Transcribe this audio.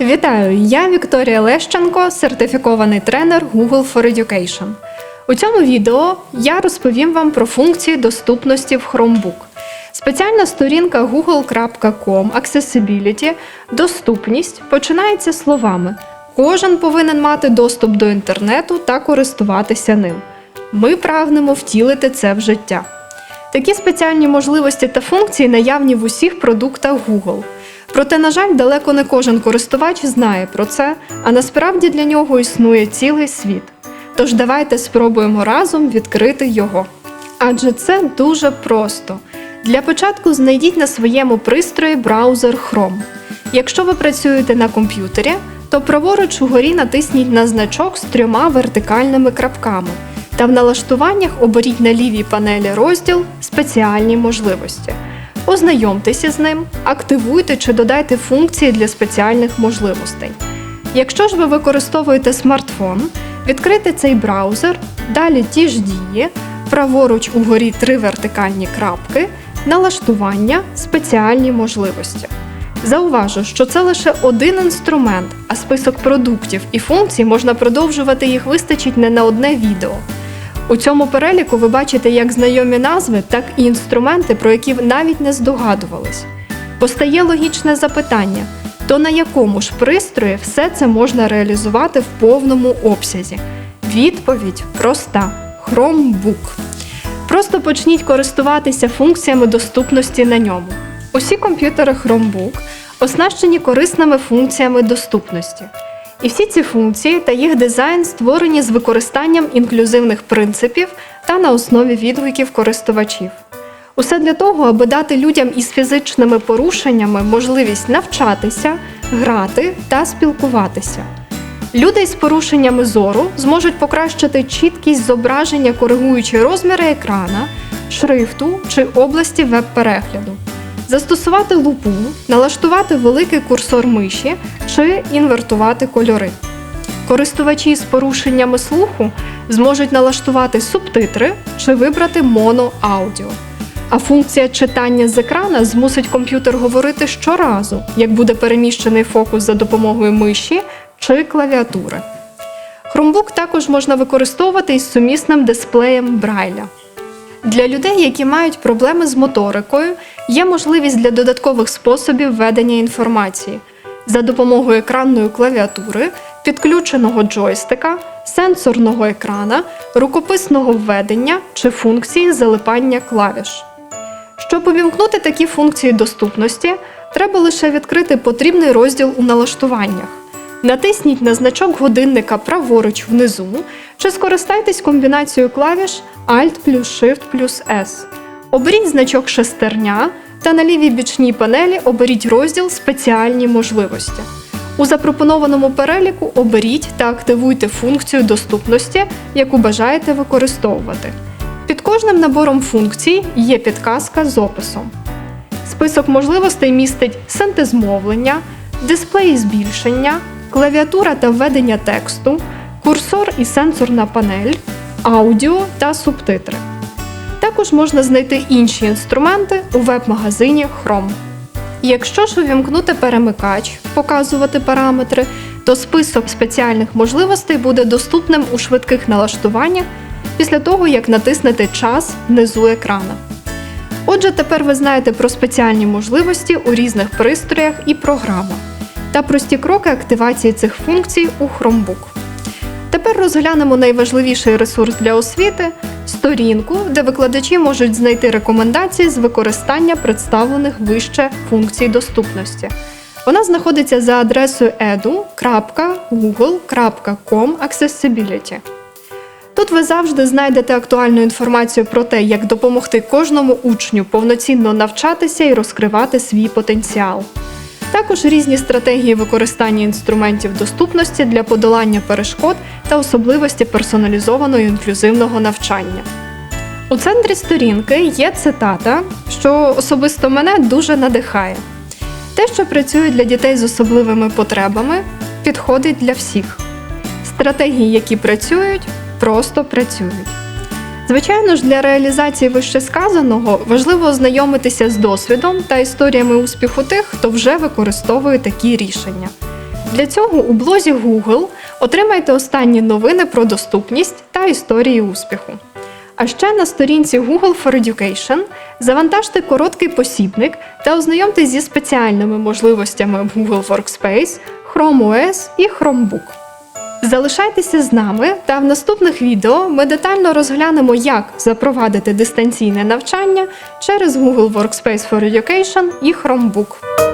Вітаю! Я Вікторія Лещенко, сертифікований тренер Google for Education. У цьому відео я розповім вам про функції доступності в Chromebook. Спеціальна сторінка google.com Accessibility Доступність починається словами Кожен повинен мати доступ до інтернету та користуватися ним. Ми прагнемо втілити це в життя. Такі спеціальні можливості та функції наявні в усіх продуктах Google. Проте, на жаль, далеко не кожен користувач знає про це, а насправді для нього існує цілий світ. Тож давайте спробуємо разом відкрити його. Адже це дуже просто. Для початку знайдіть на своєму пристрої браузер Chrome. Якщо ви працюєте на комп'ютері, то праворуч угорі натисніть на значок з трьома вертикальними крапками та в налаштуваннях оберіть на лівій панелі розділ Спеціальні можливості. Ознайомтеся з ним, активуйте чи додайте функції для спеціальних можливостей. Якщо ж ви використовуєте смартфон, відкрийте цей браузер, далі ті ж дії, праворуч угорі три вертикальні крапки, налаштування, спеціальні можливості. Зауважу, що це лише один інструмент, а список продуктів і функцій можна продовжувати їх вистачить не на одне відео. У цьому переліку ви бачите як знайомі назви, так і інструменти, про які навіть не здогадувались. Постає логічне запитання: то на якому ж пристрої все це можна реалізувати в повному обсязі? Відповідь проста: Chromebook. Просто почніть користуватися функціями доступності на ньому. Усі комп'ютери Chromebook оснащені корисними функціями доступності. І всі ці функції та їх дизайн створені з використанням інклюзивних принципів та на основі відгуків користувачів. Усе для того, аби дати людям із фізичними порушеннями можливість навчатися, грати та спілкуватися. Люди із порушеннями зору зможуть покращити чіткість зображення, коригуючи розміри екрана, шрифту чи області веб-перегляду застосувати лупу, налаштувати великий курсор миші чи інвертувати кольори. Користувачі з порушеннями слуху зможуть налаштувати субтитри чи вибрати моноаудіо. А функція читання з екрана змусить комп'ютер говорити щоразу, як буде переміщений фокус за допомогою миші чи клавіатури. Chromebook також можна використовувати із сумісним дисплеєм Брайля. Для людей, які мають проблеми з моторикою, є можливість для додаткових способів ведення інформації за допомогою екранної клавіатури, підключеного джойстика, сенсорного екрана, рукописного введення чи функції залипання клавіш. Щоб увімкнути такі функції доступності, треба лише відкрити потрібний розділ у налаштуваннях. Натисніть на значок годинника праворуч внизу чи скористайтесь комбінацією клавіш Alt плюс Shift плюс S. Оберіть значок шестерня та на лівій бічній панелі оберіть розділ Спеціальні можливості. У запропонованому переліку оберіть та активуйте функцію доступності, яку бажаєте використовувати. Під кожним набором функцій є підказка з описом. Список можливостей містить синтез мовлення, дисплей збільшення, клавіатура та введення тексту, курсор і сенсорна панель, аудіо та субтитри. Також можна знайти інші інструменти у веб-магазині Chrome. Якщо ж увімкнути перемикач, показувати параметри, то список спеціальних можливостей буде доступним у швидких налаштуваннях після того, як натиснете час внизу екрана. Отже, тепер ви знаєте про спеціальні можливості у різних пристроях і програмах та прості кроки активації цих функцій у Chromebook. Тепер розглянемо найважливіший ресурс для освіти сторінку, де викладачі можуть знайти рекомендації з використання представлених вище функцій доступності. Вона знаходиться за адресою edu.google.com Accessibility. Тут ви завжди знайдете актуальну інформацію про те, як допомогти кожному учню повноцінно навчатися і розкривати свій потенціал. Також різні стратегії використання інструментів доступності для подолання перешкод та особливості персоналізованого інклюзивного навчання. У центрі сторінки є цитата, що особисто мене дуже надихає. Те, що працює для дітей з особливими потребами, підходить для всіх. Стратегії, які працюють, просто працюють. Звичайно ж, для реалізації вищесказаного важливо ознайомитися з досвідом та історіями успіху тих, хто вже використовує такі рішення. Для цього у блозі Google отримайте останні новини про доступність та історії успіху. А ще на сторінці Google for Education завантажте короткий посібник та ознайомтесь зі спеціальними можливостями Google Workspace, Chrome OS і Chromebook. Залишайтеся з нами, та в наступних відео ми детально розглянемо, як запровадити дистанційне навчання через Google Workspace for Education і Chromebook.